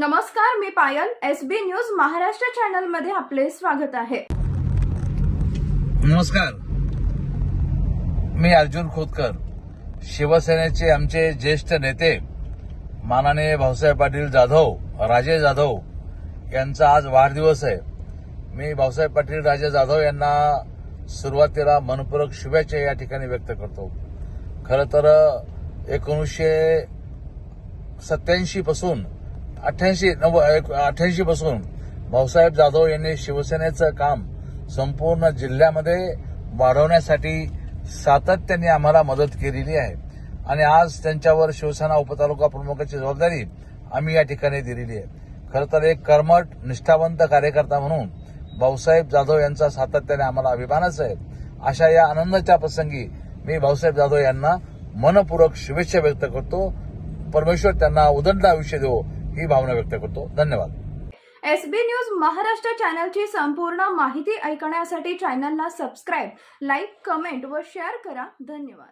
नमस्कार मी Payal S B news Maharashtra चॅनलमध्ये आपले स्वागत आहे. नमस्कार. मी अर्जुन खोतकर. शिवसेनेचे आमचे ज्येष्ठ नेते मानाने भाऊसाहेब पाटील जाधव राजे जाधव यांचा आज वाढदिवस आहे. मी भाऊसाहेब पाटील राजे जाधव यांना सुरुवातीला मनपूरक शुभेच्छा या ठिकाणी व्यक्त करतो. खरं तर एकोणीसशे सत्याऐंशी पासून अठ्ठ्याऐंशी नव अठ्ठ्याऐंशी पासून भाऊसाहेब जाधव यांनी शिवसेनेचं काम संपूर्ण जिल्ह्यामध्ये वाढवण्यासाठी सातत्याने आम्हाला मदत केलेली आहे. आणि आज त्यांच्यावर शिवसेना उपतालुका प्रमुखाची जबाबदारी आम्ही या ठिकाणी दिलेली आहे. खरं तर एक कर्मठ निष्ठावंत कार्यकर्ता म्हणून भाऊसाहेब जाधव यांचा सातत्याने आम्हाला अभिमानच आहे. अशा या आनंदाच्या प्रसंगी मी भाऊसाहेब जाधव यांना मनपूर्वक शुभेच्छा व्यक्त करतो. परमेश्वर त्यांना उदंड आयुष्य देवो. ही भावना व्यक्त करतो. धन्यवाद. एस बी न्यूज महाराष्ट्र चॅनलची संपूर्ण माहिती ऐकण्यासाठी चॅनलला सबस्क्राईब लाईक कमेंट व शेअर करा. धन्यवाद.